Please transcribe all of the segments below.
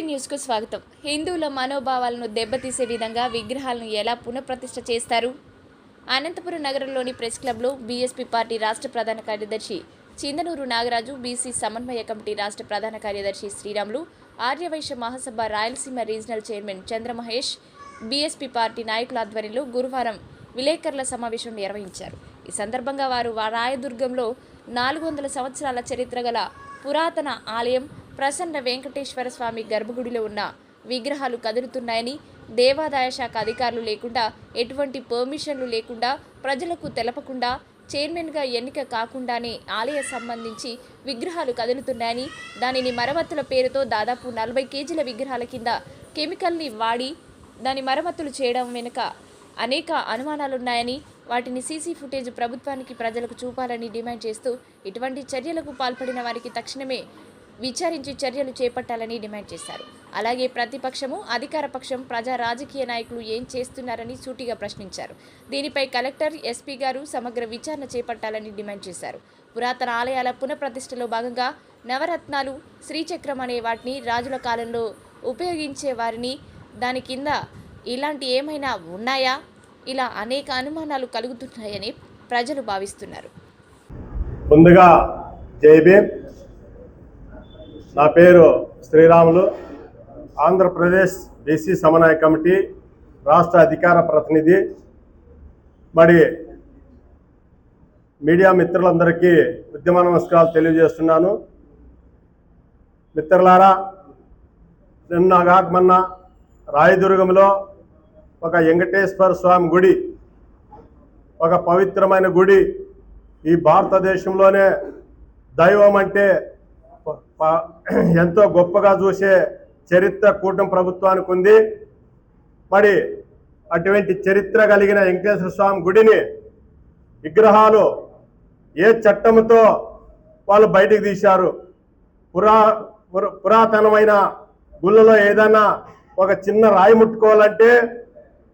Today న్యూస్కు స్వాగతం. హిందువుల మనోభావాలను దెబ్బతీసే విధంగా విగ్రహాలను ఎలా పునఃప్రతిష్ఠ చేస్తారు? అనంతపురం నగరంలోని ప్రెస్ క్లబ్లో బీఎస్పీ పార్టీ రాష్ట్ర ప్రధాన కార్యదర్శి చిందనూరు నాగరాజు బీసీ సమన్వయ కమిటీ రాష్ట్ర ప్రధాన కార్యదర్శి Sriramulu Aryavysya Mahasabha Rayalaseema regional chairman Chandramahesh BSP party నాయకుల ఆధ్వర్యంలో గురువారం విలేకరుల సమావేశం నిర్వహించారు. ఈ సందర్భంగా వారు రాయదుర్గంలో నాలుగు వందల సంవత్సరాల చరిత్ర గల పురాతన ఆలయం ప్రసన్న వెంకటేశ్వర స్వామి గర్భగుడిలో ఉన్న విగ్రహాలు కదులుతున్నాయని దేవాదాయ శాఖ అధికారులు లేకుండా ఎటువంటి పర్మిషన్లు లేకుండా ప్రజలకు తెలపకుండా చైర్మన్గా ఎన్నిక కాకుండానే ఆలయ సంబంధించి విగ్రహాలు కదులుతున్నాయని దానిని మరమ్మతుల పేరుతో దాదాపు నలభై కేజీల విగ్రహాల కింద కెమికల్ని వాడి దాని మరమ్మతులు చేయడం వెనుక అనేక అనుమానాలున్నాయని వాటిని సీసీ ఫుటేజ్ ప్రభుత్వానికి ప్రజలకు చూపాలని డిమాండ్ చేస్తూ ఇటువంటి చర్యలకు పాల్పడిన వారికి తక్షణమే విచారించి చర్యలు చేపట్టాలని డిమాండ్ చేశారు. అలాగే ప్రతిపక్షము అధికార పక్షం ప్రజా రాజకీయ నాయకులు ఏం చేస్తున్నారని సూటిగా ప్రశ్నించారు. దీనిపై కలెక్టర్ ఎస్పీ గారు సమగ్ర విచారణ చేపట్టాలని డిమాండ్ చేశారు. పురాతన ఆలయాల పునఃప్రతిష్టలో భాగంగా నవరత్నాలు శ్రీచక్రం అనే వాటిని రాజుల కాలంలో ఉపయోగించే వారిని దాని కింద ఇలాంటి ఏమైనా ఉన్నాయా? ఇలా అనేక అనుమానాలు కలుగుతున్నాయని ప్రజలు భావిస్తున్నారు. ముందుగా జై భీమ్. నా పేరు శ్రీరాములు. ఆంధ్రప్రదేశ్ బీసీ సమన్వయ కమిటీ రాష్ట్ర అధికార ప్రతినిధి. మరి మీడియా మిత్రులందరికీ ఉద్యమ నమస్కారాలు తెలియజేస్తున్నాను. మిత్రులారా నిన్న కాకమన్న రాయదుర్గంలో ఒక వెంకటేశ్వర స్వామి గుడి ఒక పవిత్రమైన గుడి ఈ భారతదేశంలోనే దైవం అంటే ఎంతో గొప్పగా చూసే చరిత్ర కూటమి ప్రభుత్వానికి ఉంది. మరి అటువంటి చరిత్ర కలిగిన వెంకటేశ్వర స్వామి గుడిని విగ్రహాలు ఏ చట్టంతో వాళ్ళు బయటికి తీశారు? పురా పురాతనమైన గుళ్ళలో ఏదైనా ఒక చిన్న రాయి ముట్టుకోవాలంటే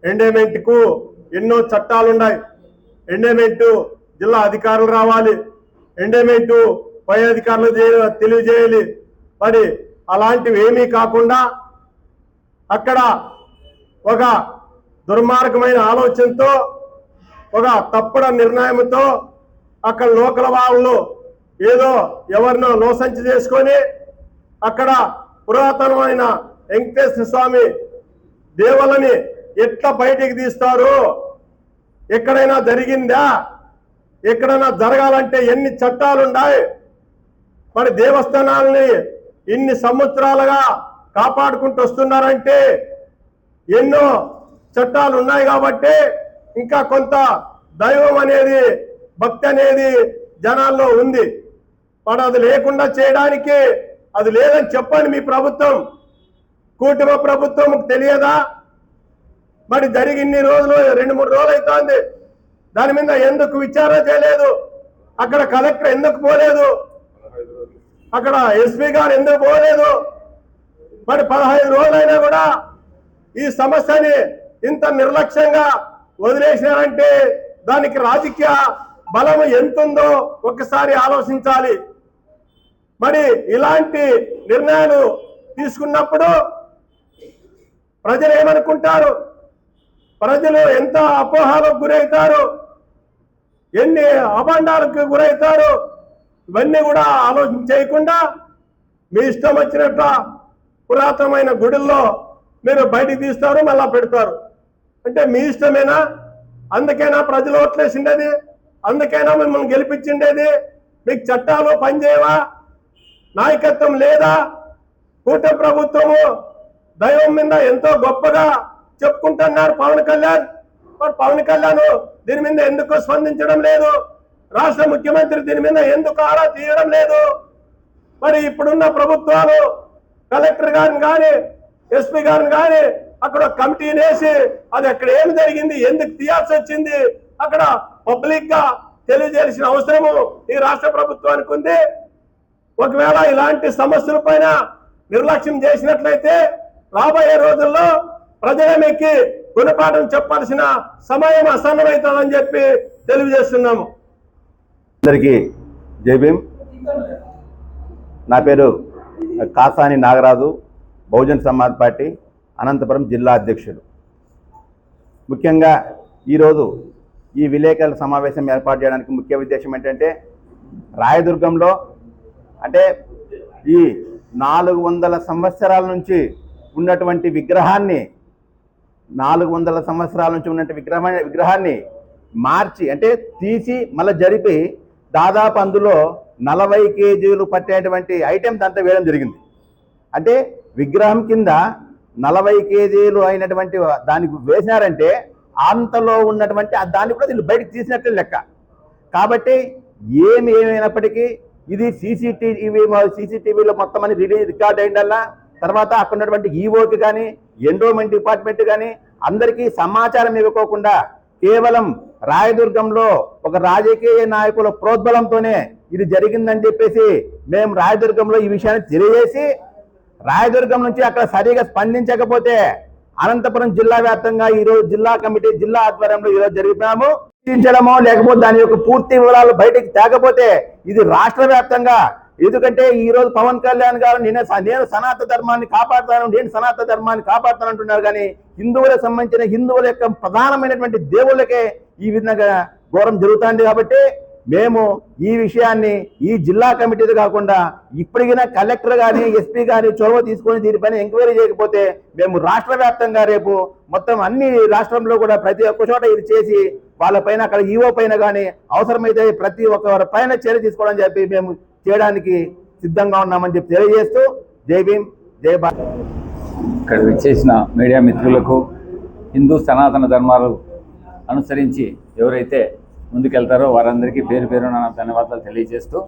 ఎండేమెంట్కు ఎన్నో చట్టాలు ఉన్నాయి ఎండేమెంటు జిల్లా అధికారులు రావాలి. ఎండేమెంటు పై అధికారులు తెలియజేయాలి. మరి అలాంటివి ఏమీ కాకుండా అక్కడ ఒక దుర్మార్గమైన ఆలోచనతో ఒక తప్పుడ నిర్ణయంతో అక్కడ లోకల వాళ్ళు ఏదో ఎవరినో లోసంచి చేసుకొని అక్కడ పురాతనమైన వెంకటేశ్వర స్వామి దేవులని ఎట్లా బయటికి తీస్తారు? ఎక్కడైనా జరిగిందా? ఎక్కడైనా జరగాలంటే ఎన్ని చట్టాలు ఉన్నాయి మరి దేవస్థానాలని ఇన్ని సంవత్సరాలుగా కాపాడుకుంటూ వస్తున్నారంటే ఎన్నో చట్టాలు ఉన్నాయి కాబట్టి ఇంకా కొంత దైవం అనేది భక్తి అనేది జనాల్లో ఉంది. మరి అది లేకుండా చేయడానికి అది లేదని చెప్పండి మీ ప్రభుత్వం. కూటమి ప్రభుత్వం తెలియదా? మరి జరిగి ఇన్ని రోజులు రెండు మూడు రోజులు అవుతోంది దాని మీద ఎందుకు విచారణ చేయలేదు? అక్కడ కలెక్టర్ ఎందుకు పోలేదు? అక్కడ ఎస్పీ గారు ఎందుకు పోలేదు? మరి పదహైదు రోజులైనా కూడా ఈ సమస్యని ఇంత నిర్లక్ష్యంగా వదిలేసినారంటే దానికి రాజకీయ బలం ఎంతుందో ఒకసారి ఆలోచించాలి. మరి ఇలాంటి నిర్ణయాలు తీసుకున్నప్పుడు ప్రజలు ఏమనుకుంటారు ప్రజలు ఎంత అపోహాలకు గురవుతారు ఎన్ని అభండాలకు గురవుతారు ఇవన్నీ కూడా ఆలోచన చేయకుండా మీ ఇష్టం వచ్చినట్ట పురాతనమైన గుడుల్లో మీరు బయటికి తీస్తారు మళ్ళా పెడతారు. అంటే మీ ఇష్టమేనా? అందుకైనా ప్రజలు ఓట్లేసిండేది? అందుకైనా మిమ్మల్ని గెలిపించిండేది? మీకు చట్టాలు పనిచేయవా? నాయకత్వం లేదా? కూట ప్రభుత్వము దైవం మీద ఎంతో గొప్పగా చెప్పుకుంటున్నారు పవన్ కళ్యాణ్. పవన్ కళ్యాణ్ దీని మీద ఎందుకు స్పందించడం లేదు? రాష్ట్ర ముఖ్యమంత్రి దీని మీద ఎందుకు ఆరా తీయడం లేదు? మరి ఇప్పుడున్న ప్రభుత్వాలు కలెక్టర్ గారిని కానీ ఎస్పీ గారిని కానీ అక్కడ కమిటీని వేసి అది అక్కడ ఏమి జరిగింది ఎందుకు తీయాల్సి వచ్చింది? అక్కడ పబ్లిక్గా తెలియజేయాల్సిన అవసరము ఈ రాష్ట్ర ప్రభుత్వానికి ఉంది. ఒకవేళ ఇలాంటి సమస్యల పైన నిర్లక్ష్యం చేసినట్లయితే రాబోయే రోజుల్లో ప్రజలమెక్కి గుణపాఠం చెప్పాల్సిన సమయం అసన్నమవుతుందని చెప్పి తెలియజేస్తున్నాము. అందరికీ జై నా పేరు కాసాని నాగరాజు బహుజన్ సమాజ్ పార్టీ అనంతపురం జిల్లా అధ్యక్షుడు. ముఖ్యంగా ఈరోజు ఈ విలేకరుల సమావేశం ఏర్పాటు చేయడానికి ముఖ్య ఉద్దేశం ఏంటంటే రాయదుర్గంలో అంటే ఈ నాలుగు వందల సంవత్సరాల నుంచి ఉన్నటువంటి విగ్రహాన్ని నాలుగు వందల సంవత్సరాల నుంచి ఉన్నటువంటి విగ్రహ విగ్రహాన్ని మార్చి అంటే తీసి మళ్ళీ జరిపి దాదాపు అందులో నలభై కేజీలు పట్టేటువంటి ఐటమ్స్ అంతా వేయడం జరిగింది. అంటే విగ్రహం కింద నలభై కేజీలు అయినటువంటి దానికి వేసినారంటే అంతలో ఉన్నటువంటి దాన్ని కూడా వీళ్ళు బయటకు తీసినట్లే లెక్క. కాబట్టి ఏమి ఏమైనప్పటికీ ఇది సీసీటీవీ సీసీటీవీలో మొత్తం అని రిలీజ్ రికార్డ్ అయిందల్లా తర్వాత అక్కడ ఉన్నటువంటి ఈఓకి కానీ ఎండోమెంట్ డిపార్ట్మెంట్ కానీ అందరికీ సమాచారం ఇవ్వకోకుండా కేవలం రాయదుర్గంలో ఒక రాజకీయ నాయకుల ప్రోద్బలంతోనే ఇది జరిగిందని చెప్పేసి మేము రాయదుర్గంలో ఈ విషయాన్ని తెలియజేసి రాయదుర్గం నుంచి అక్కడ సరిగా స్పందించకపోతే అనంతపురం జిల్లా వ్యాప్తంగా ఈ రోజు జిల్లా కమిటీ జిల్లా ఆధ్వర్యంలో ఈరోజు జరుగుతున్నాము చర్చించడమో లేకపోతే దాని యొక్క పూర్తి వివరాలు బయటికి తేకపోతే ఇది రాష్ట్ర వ్యాప్తంగా ఎందుకంటే ఈ రోజు పవన్ కళ్యాణ్ గారు నేను నేను సనాతన ధర్మాన్ని కాపాడుతాను నేను సనాతన ధర్మాన్ని కాపాడుతాను అంటున్నారు కానీ హిందువులకు సంబంధించిన హిందువుల యొక్క ప్రధానమైనటువంటి దేవుళ్ళకే ఈ విధంగా ఘోరం జరుగుతుంది కాబట్టి మేము ఈ విషయాన్ని ఈ జిల్లా కమిటీది కాకుండా ఇప్పటికైనా కలెక్టర్ కానీ ఎస్పీ కానీ చొరవ తీసుకొని దీనిపైన ఎంక్వైరీ చేయకపోతే మేము రాష్ట్ర వ్యాప్తంగా రేపు మొత్తం అన్ని రాష్ట్రంలో కూడా ప్రతి ఒక్క చోట ఇది చేసి వాళ్ళపైన అక్కడ ఈఓ పైన కానీ అవసరమైతే ప్రతి ఒక్కరి పైన చర్య తీసుకోవడం చెప్పి మేము చేయడానికి సిద్ధంగా ఉన్నామని చెప్పి తెలియజేస్తూ జై భీం జై భారత్. ఇక్కడ విచ్చేసిన మీడియా మిత్రులకు హిందూ సనాతన ధర్మాలు అనుసరించి ఎవరైతే ముందుకెళ్తారో వారందరికీ పేరు పేరు నా ధన్యవాదాలు తెలియజేస్తూ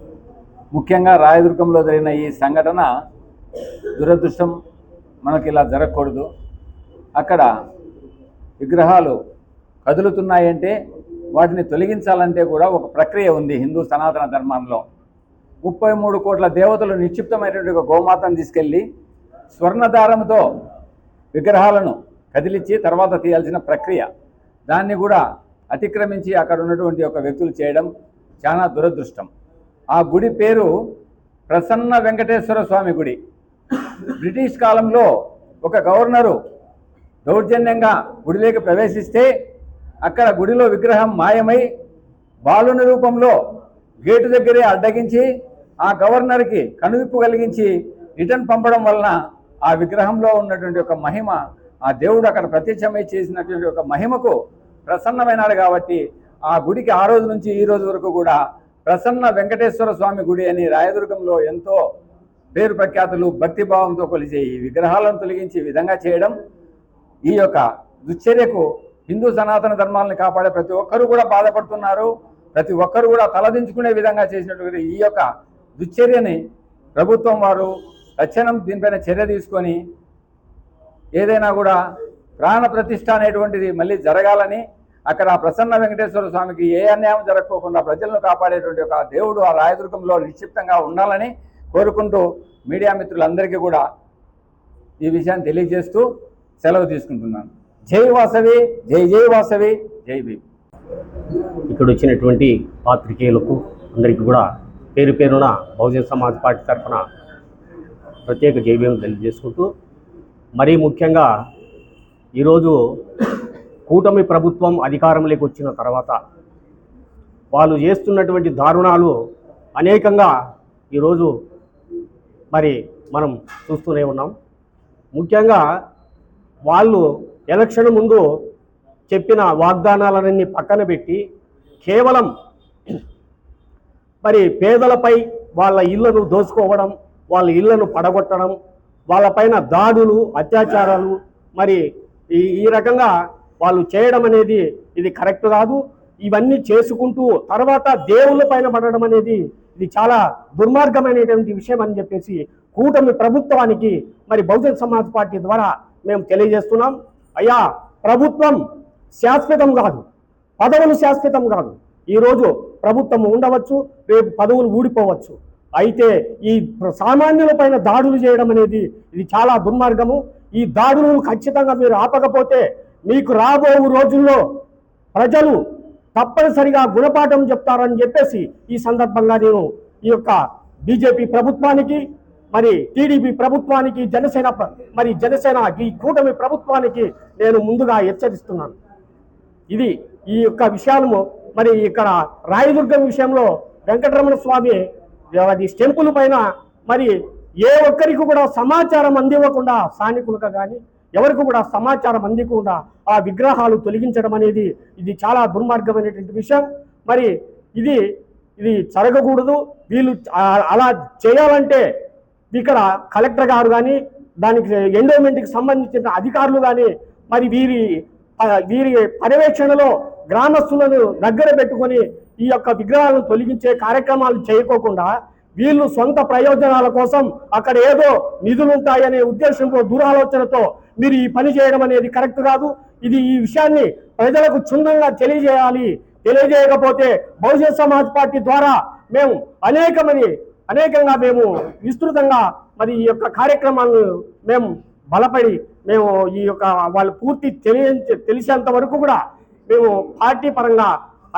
ముఖ్యంగా రాయదుర్గంలో జరిగిన ఈ సంఘటన దురదృష్టం మనకి ఇలా జరగకూడదు. అక్కడ విగ్రహాలు కదులుతున్నాయంటే వాటిని తొలగించాలంటే కూడా ఒక ప్రక్రియ ఉంది హిందూ సనాతన ధర్మంలో. ముప్పై మూడు కోట్ల దేవతలు నిక్షిప్తమైనటువంటి ఒక గోమాతను తీసుకెళ్ళి స్వర్ణదారంతో విగ్రహాలను కదిలించి తర్వాత తీయాల్సిన ప్రక్రియ. దాన్ని కూడా అతిక్రమించి అక్కడ ఉన్నటువంటి ఒక వ్యక్తులు చేయడం చాలా దురదృష్టం. ఆ గుడి పేరు ప్రసన్న వెంకటేశ్వర స్వామి గుడి. బ్రిటిష్ కాలంలో ఒక గవర్నరు దౌర్జన్యంగా గుడిలోకి ప్రవేశిస్తే అక్కడ గుడిలో విగ్రహం మాయమై బాలుని రూపంలో గేటు దగ్గరే అడ్డగించి ఆ గవర్నర్కి కనువిప్పు కలిగించి రిటర్న్ పంపడం వలన ఆ విగ్రహంలో ఉన్నటువంటి ఒక మహిమ ఆ దేవుడు అక్కడ ప్రత్యక్షమై చేసినటువంటి ఒక మహిమకు ప్రసన్నమైనాడు కాబట్టి ఆ గుడికి ఆ రోజు నుంచి ఈ రోజు వరకు కూడా ప్రసన్న వెంకటేశ్వర స్వామి గుడి అని రాయదుర్గంలో ఎంతో పేరు ప్రఖ్యాతులు భక్తిభావంతో కొలిచే ఈ విగ్రహాలను తొలగించి విధంగా చేయడం ఈ యొక్క దుశ్చర్యకు హిందూ సనాతన ధర్మాలను కాపాడే ప్రతి ఒక్కరూ కూడా బాధపడుతున్నారు. ప్రతి ఒక్కరు కూడా తలదించుకునే విధంగా చేసినటువంటి ఈ యొక్క దుశ్చర్యని ప్రభుత్వం వారు తక్షణం దీనిపైన చర్య తీసుకొని ఏదైనా కూడా ప్రాణ ప్రతిష్ట అనేటువంటిది మళ్ళీ జరగాలని అక్కడ ఆ ప్రసన్న వెంకటేశ్వర స్వామికి ఏ అన్యాయం జరగకోకుండా ప్రజలను కాపాడేటువంటి ఒక దేవుడు ఆ రాయదుర్గంలో నిక్షిప్తంగా ఉండాలని కోరుకుంటూ మీడియా మిత్రులందరికీ కూడా ఈ విషయాన్ని తెలియజేస్తూ సెలవు తీసుకుంటున్నాను. జై వాసవి జై జై వాసవి జై భీమ్. ఇక్కడ వచ్చినటువంటి పాత్రికేయులకు అందరికీ కూడా పేరు పేరున బహుజన సమాజ్ పార్టీ తరఫున ప్రత్యేక జైవ్యం తెలియజేసుకుంటూ మరీ ముఖ్యంగా ఈరోజు కూటమి ప్రభుత్వం అధికారంలోకి వచ్చిన తర్వాత వాళ్ళు చేస్తున్నటువంటి దారుణాలు అనేకంగా ఈరోజు మరి మనం చూస్తూనే ఉన్నాం. ముఖ్యంగా వాళ్ళు ఎలక్షన్ ముందు చెప్పిన వాగ్దానాలన్నీ పక్కన పెట్టి కేవలం మరి పేదలపై వాళ్ళ ఇళ్ళను దోసుకోవడం వాళ్ళ ఇళ్ళను పడగొట్టడం వాళ్ళపైన దాడులు అత్యాచారాలు మరి ఈ ఈ రకంగా వాళ్ళు చేయడం అనేది ఇది కరెక్ట్ కాదు. ఇవన్నీ చేసుకుంటూ తర్వాత దేవుళ్ళ పైన పడడం అనేది ఇది చాలా దుర్మార్గమైనటువంటి విషయం అని చెప్పేసి కూటమి ప్రభుత్వానికి మరి బహుజన్ సమాజ్ పార్టీ ద్వారా మేము తెలియజేస్తున్నాం. అయ్యా ప్రభుత్వం శాశ్వతం కాదు. పదవులు శాశ్వతం కాదు. ఈరోజు ప్రభుత్వం ఉండవచ్చు రేపు పదవులు ఊడిపోవచ్చు. అయితే ఈ సామాన్యుల పైన దాడులు చేయడం అనేది ఇది చాలా దుర్మార్గము. ఈ దాడులను ఖచ్చితంగా మీరు ఆపకపోతే మీకు రాబో రోజుల్లో ప్రజలు తప్పనిసరిగా గుణపాఠం చెప్తారని చెప్పేసి ఈ సందర్భంగా నేను ఈ యొక్క బీజేపీ ప్రభుత్వానికి మరి టీడీపీ ప్రభుత్వానికి జనసేన ప్ర- మరి జనసేన ఈ కూటమి ప్రభుత్వానికి నేను ముందుగా హెచ్చరిస్తున్నాను. ఇది ఈ యొక్క విషయాలను మరి ఇక్కడ రాయదుర్గం విషయంలో వెంకటరమణ స్వామి అది స్టెంపుల్ పైన మరి ఏ ఒక్కరికి కూడా సమాచారం అందివ్వకుండా స్థానికులకు కానీ ఎవరికి కూడా సమాచారం అందకుండా ఆ విగ్రహాలు తొలగించడం అనేది ఇది చాలా దుర్మార్గమైనటువంటి విషయం. మరి ఇది ఇది జరగకూడదు. వీళ్ళు అలా చేయాలంటే ఇక్కడ కలెక్టర్ గారు కానీ దానికి ఎండోమెంట్కి సంబంధించిన అధికారులు కానీ మరి వీరి వీరి పర్యవేక్షణలో గ్రామస్తులను దగ్గర పెట్టుకొని ఈ యొక్క విగ్రహాలను తొలగించే కార్యక్రమాలు చేయకోకుండా వీళ్ళు సొంత ప్రయోజనాల కోసం అక్కడ ఏదో నిధులు ఉంటాయనే ఉద్దేశంతో దురాలోచనతో మీరు ఈ పని చేయడం అనేది కరెక్ట్ కాదు. ఇది ఈ విషయాన్ని ప్రజలకు క్షుణ్ణంగా తెలియజేయాలి. తెలియజేయకపోతే బహుజన్ సమాజ్ పార్టీ ద్వారా మేము అనేకమని అనేకంగా మేము విస్తృతంగా మరి ఈ యొక్క కార్యక్రమాలను మేము బలపడి మేము ఈ యొక్క వాళ్ళు పూర్తి తెలియ తెలిసేంత వరకు కూడా మేము పార్టీ పరంగా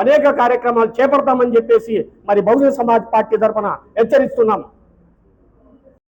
అనేక కార్యక్రమాలు చేపడతామని చెప్పేసి మరి బహుజన సమాజ్ పార్టీ తరఫున హెచ్చరిస్తున్నాం.